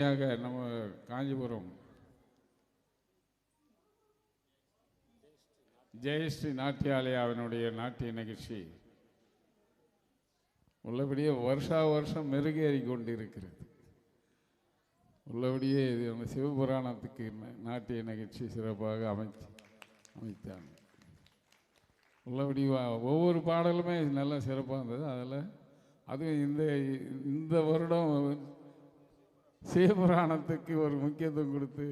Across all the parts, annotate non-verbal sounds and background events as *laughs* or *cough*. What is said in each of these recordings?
நம்ம காஞ்சிபுரம். ஜெயஸ்ரீ நாட்டியாலயாவினுடைய நாட்டிய நிகழ்ச்சி. உள்ளபடியே வருஷா வருஷம் மெருகேறி கொண்டிருக்கிறது. உள்ளபடியே இது அந்த சிவபுராணத்துக்கு நாட்டிய நிகழ்ச்சி சிறப்பாக அமைச்சு அமைத்தாங்க உள்ளபடி ஒவ்வொரு பாடலுமே நல்லா சிறப்பாக இருந்தது. அதில் அதுவும் இந்த இந்த வருடம் சிவபுராணத்துக்கு ஒரு முக்கியத்துவம் கொடுத்து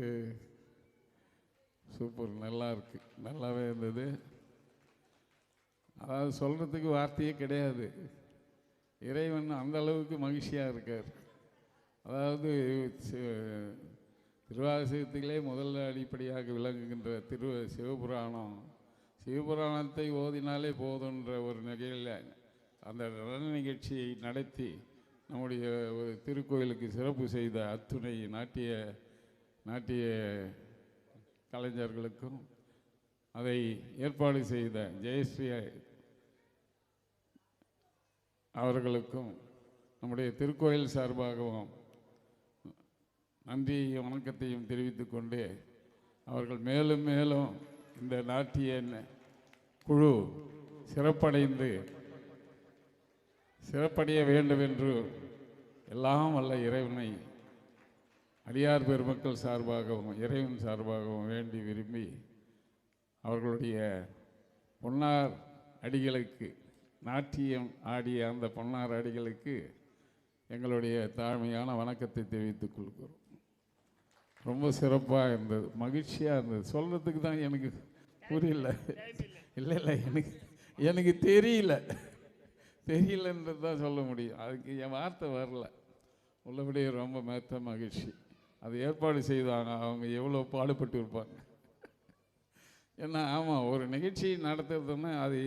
சூப்பர் நல்லா இருக்கு. நல்லாவே இருந்தது. அதாவது சொல்கிறதுக்கு வார்த்தையே கிடையாது. இறைவன் அந்த அளவுக்கு மகிழ்ச்சியாக இருக்கார். அதாவது திருவாசகத்திலே முதல்ல அடிப்படையாக விளங்குகின்ற திரு சிவபுராணம் சிவபுராணத்தை ஓதினாலே போதுன்ற ஒரு நிகழ்வில் அந்த நடன நிகழ்ச்சியை நடத்தி நம்முடைய ஒரு திருக்கோயிலுக்கு சிறப்பு செய்த அத்துணை நாட்டிய நாட்டிய கலைஞர்களுக்கும் அதை ஏற்பாடு செய்த ஜெயஸ்ரீ அவர்களுக்கும் நம்முடைய திருக்கோயில் சார்பாகவும் நன்றியையும் வணக்கத்தையும் தெரிவித்துக்கொண்டு அவர்கள் மேலும் மேலும் இந்த நாட்டிய குழு சிறப்படைந்து சிறப்படைய வேண்டும் என்று எல்லாம் வல்ல இறைவனை அடியார் பெருமக்கள் சார்பாகவும் இறைவன் சார்பாகவும் வேண்டி விரும்பி அவர்களுடைய பொன்னார் அடிகளுக்கு நாட்டியம் ஆடிய அந்த பொன்னார் அடிகளுக்கு எங்களுடைய தாழ்மையான வணக்கத்தை தெரிவித்துக் கொள்கிறோம். ரொம்ப சிறப்பாக இருந்தது மகிழ்ச்சியாக இருந்தது. சொல்கிறதுக்கு தான் எனக்கு புரியல. இல்லை இல்லை எனக்கு எனக்கு தெரியல. தெரியலன்றது தான் சொல்ல முடியும். அதுக்கு என் வார்த்தை வரல. உள்ளபடியே ரொம்ப மெத்த மகிழ்ச்சி. அது ஏற்பாடு செய்தாங்க. அவங்க எவ்வளோ பாடுபட்டு இருப்பாங்க. ஏன்னா ஆமாம் ஒரு நிகழ்ச்சி நடத்துறதுன்னா அது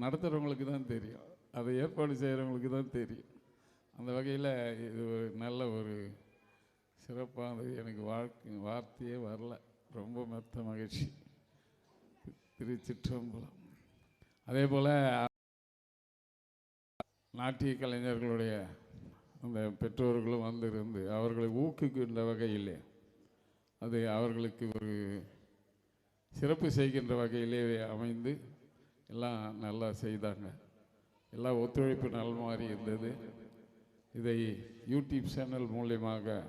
நடத்துகிறவங்களுக்கு தான் தெரியும். அதை ஏற்பாடு செய்கிறவங்களுக்கு தான் தெரியும். அந்த வகையில் இது ஒரு நல்ல ஒரு சிறப்பானது. எனக்கு வாழ்க்கை வார்த்தையே வரல. ரொம்ப மெத்த மகிழ்ச்சி. திருச்சிற்றம்பலம். அதே போல் நாட்டிய கலைஞர்களுடைய அந்த பெற்றோர்களும் வந்திருந்து அவர்களை ஊக்குவிக்கின்ற வகையிலே அது அவர்களுக்கு ஒரு சிறப்பு செய்கின்ற வகையிலே அமைந்து எல்லாம் நல்லா செய்தாங்க. எல்லாம் ஒத்துழைப்பு நல் மாதிரி இருந்தது. இதை யூடியூப் சேனல் மூலியமாக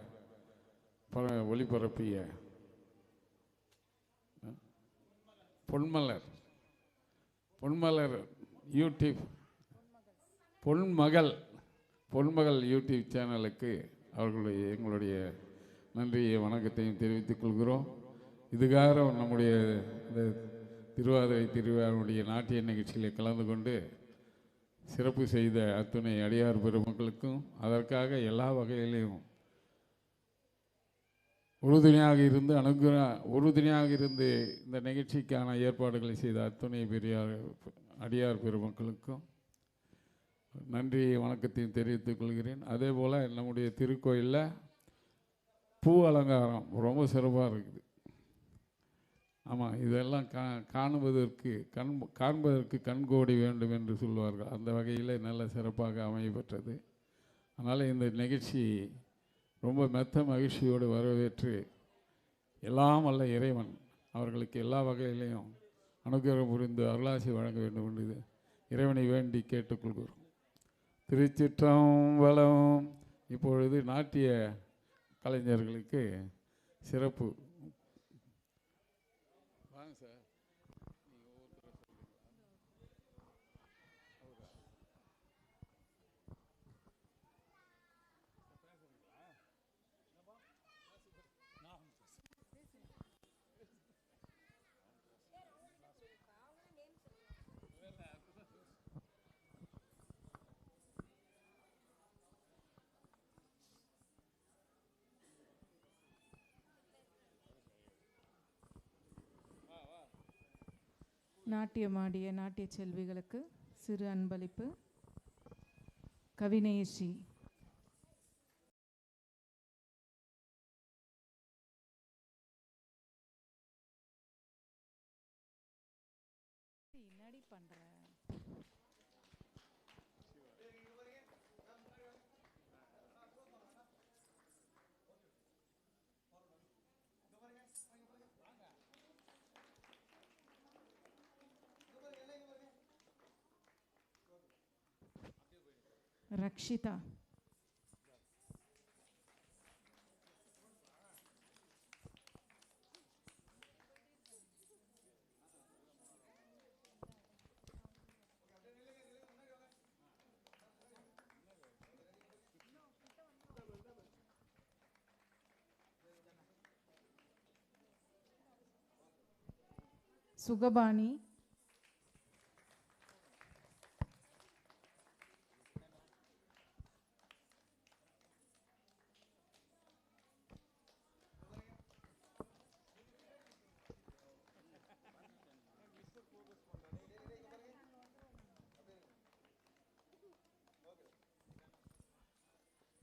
ப- ஒளிபரப்பிய பொன்மலர். பொன்மலர் யூடியூப் பொன்மகள் பொன்மகள் யூடியூப் சேனலுக்கு அவர்களுடைய எங்களுடைய நன்றியை வணக்கத்தையும் தெரிவித்துக் கொள்கிறோம். இதுக்காக நம்முடைய இந்த திருவாதிரை திருவிழாவுடைய நாட்டிய நிகழ்ச்சியில் கலந்து கொண்டு சிறப்பு செய்த அத்துணை அடியார் பெருமக்களுக்கும் அதற்காக எல்லா வகையிலையும் உறுதுணையாக இருந்து அனுகிர உறுதுணையாக இருந்து இந்த நிகழ்ச்சிக்கான ஏற்பாடுகளை செய்த அத்துணை பெரியார் அடியார் பெருமக்களுக்கும் நன்றி வணக்கத்தையும் தெரிவித்துக் கொள்கிறேன். அதே போல் நம்முடைய திருக்கோயிலில் பூ அலங்காரம் ரொம்ப சிறப்பாக இருக்குது. ஆமாம் இதெல்லாம் கா காணுவதற்கு கண் காண்பதற்கு கண்கோடி வேண்டும் என்று சொல்வார்கள் அந்த வகையில் நல்ல சிறப்பாக அமையப்பெற்றது அதனால் இந்த நிகழ்ச்சி ரொம்ப மெத்த மகிழ்ச்சியோடு வரவேற்று எல்லாம் அல்ல இறைவன் அவர்களுக்கு எல்லா வகையிலையும் அனுகிரகம் புரிந்து அருளாசி வழங்க வேண்டும் என்று இறைவனை வேண்டி கேட்டுக்கொள்கிறோம். திருச்சிற்றம்பலம் இப்பொழுது நாட்டிய கலைஞர்களுக்கு சிறப்பு நாட்டியமாடிய நாட்டிய செல்விகளுக்கு சிறு அன்பளிப்பு. கவினேஷி रक्षिता। सुगबाणी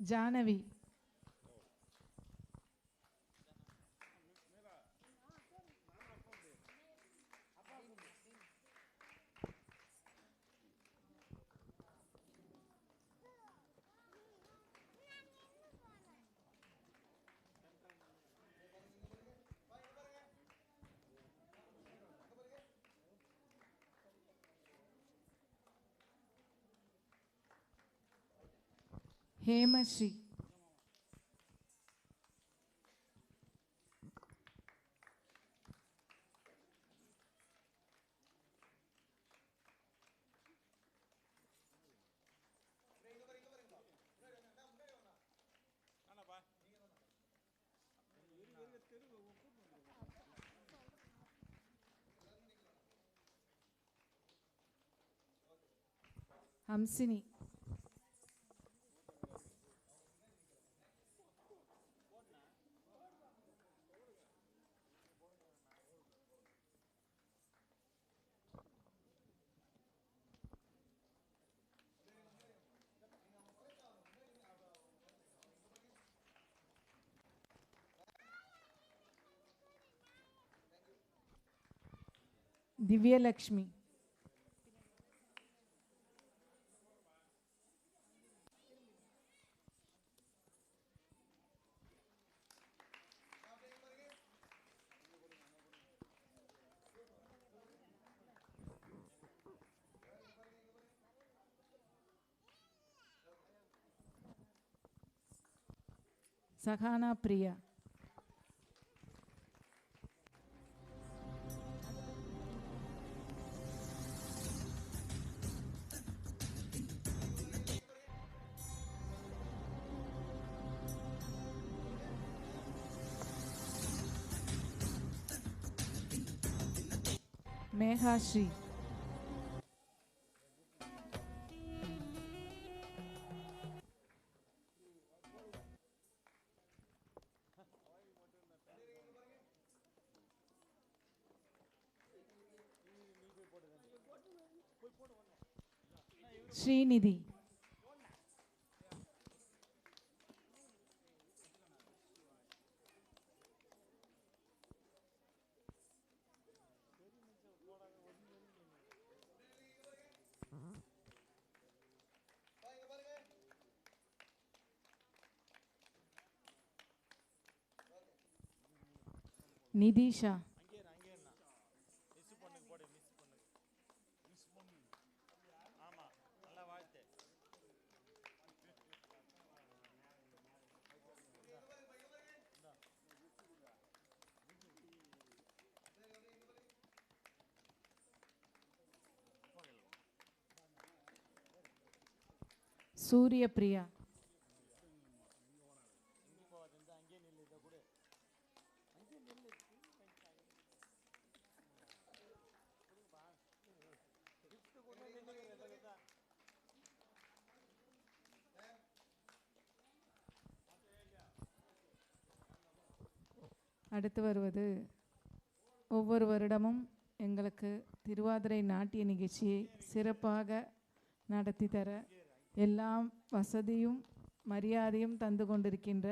ஜானவி ഹേമശ്രീ ഹംസിനി दिव्य लक्ष्मी सखाना प्रिया। மேகாஸ்ரீ ஸ்ரீநிதி நிதிஷா. சூரியபிரியா எடுத்து வருவது ஒவ்வொரு வருடமும் எங்களுக்கு திருவாதிரை நாட்டிய நிகழ்ச்சியை சிறப்பாக நடத்தி தர எல்லாம் வசதியும் மரியாதையும் தந்து கொண்டிருக்கின்ற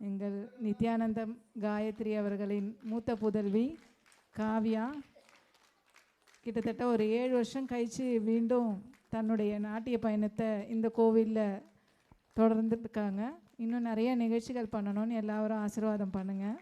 எங்கள் நித்யானந்தம் காயத்ரி அவர்களின் மூத்த புதல்வி காவ்யா. கிட்டத்தட்ட ஒரு ஏழு வருஷம் கழித்து மீண்டும் தன்னுடைய நாட்டிய பயணத்தை இந்த கோவிலில் தொடர்ந்துருக்காங்க இன்னும் நிறைய நிகழ்ச்சிகள் பண்ணணும்னு எல்லாரும் ஆசீர்வாதம் பண்ணுங்கள்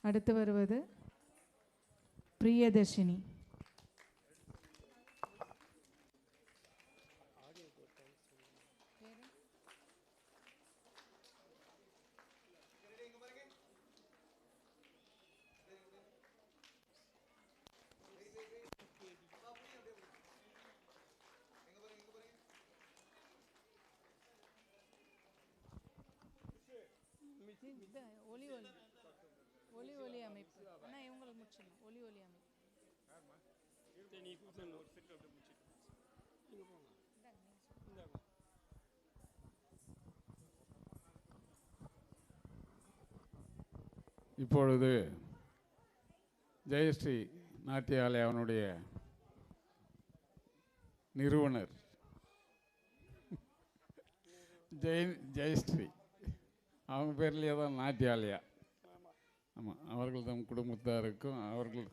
அடுத்து வருவது பிரியதர்ஷினி. ஒலி ஒலி அமைப்பு. ஆனால் இவங்களுக்கு முடிச்சிடணும் ஒலி ஒலி அமைப்பு. இப்பொழுது ஜெயஸ்ரீ நாட்டியாலயாவினுடைய நிறுவனர். ஜெய் ஜெயஸ்ரீ. அவங்க பேர்லேயே தான் நாட்டியாலயா? ஆமாம் அவர்கள் தம் குடும்பத்தாருக்கும் அவர்கள்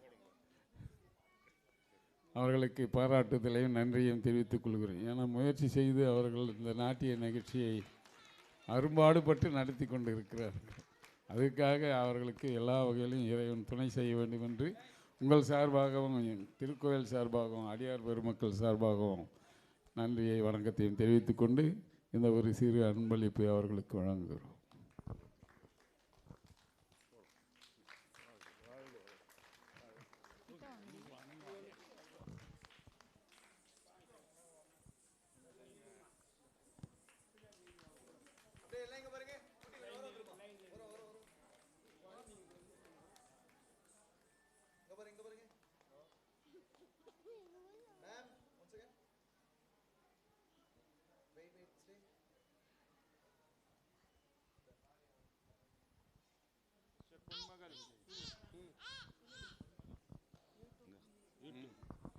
அவர்களுக்கு பாராட்டுதலையும் நன்றியும் தெரிவித்துக் கொள்கிறேன். ஏன்னா முயற்சி செய்து அவர்கள் இந்த நாட்டிய நிகழ்ச்சியை அரும்பாடுபட்டு நடத்தி கொண்டு இருக்கிறார்கள் அதுக்காக அவர்களுக்கு எல்லா வகையிலும் இறைவன் துணை செய்ய வேண்டும் என்று உங்கள் சார்பாகவும் திருக்கோயில் சார்பாகவும் அடியார் பெருமக்கள் சார்பாகவும் நன்றியை வணக்கத்தையும் தெரிவித்துக்கொண்டு இந்த ஒரு சிறு அன்பளிப்பை அவர்களுக்கு வழங்குகிறோம்.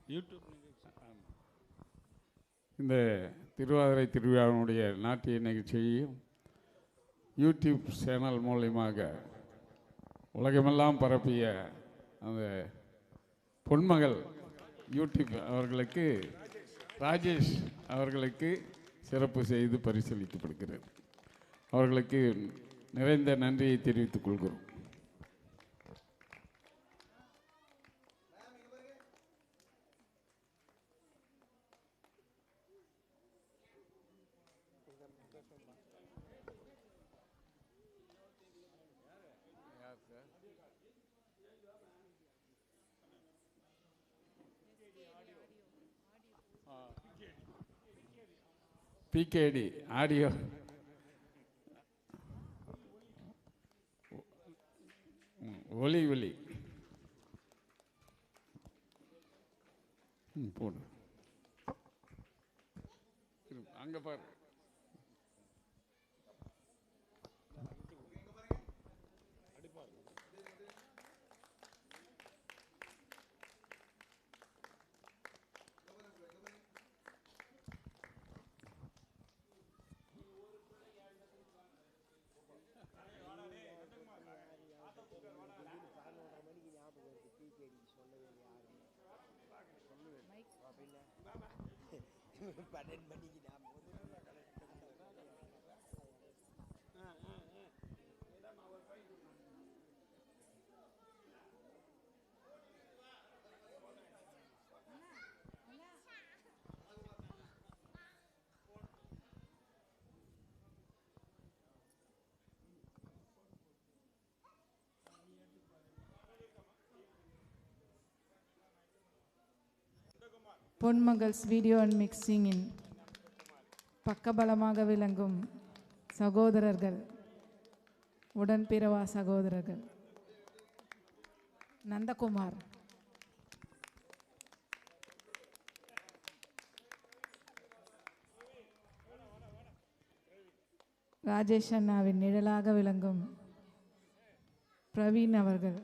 யூடியூப் இந்த திருவாதிரை திருவிழாவினுடைய நாட்டிய நிகழ்ச்சியையும் யூடியூப் சேனல் மூலியமாக உலகமெல்லாம் பரப்பிய அந்த பொன்மகள் யூடியூப் அவர்களுக்கு ராஜேஷ் அவர்களுக்கு சிறப்பு செய்து பரிசீலிக்கப்படுகிறது அவர்களுக்கு நிறைந்த நன்றியை தெரிவித்துக் கொள்கிறோம். பிகேடி ஆடியோ ஒலி ஒலி. ம், போடு. அங்கே பாரு. *laughs* பன்னெண்டு மணிக்கு பொன்மகள்ஸ் வீடியோ அண்ட் மிக்சிங்கின் பக்கபலமாக விளங்கும் சகோதரர்கள் உடன்பிறவா சகோதரர்கள். நந்தகுமார். ராஜேஷ் அண்ணாவின் நிழலாக விளங்கும் பிரவீன் அவர்கள்.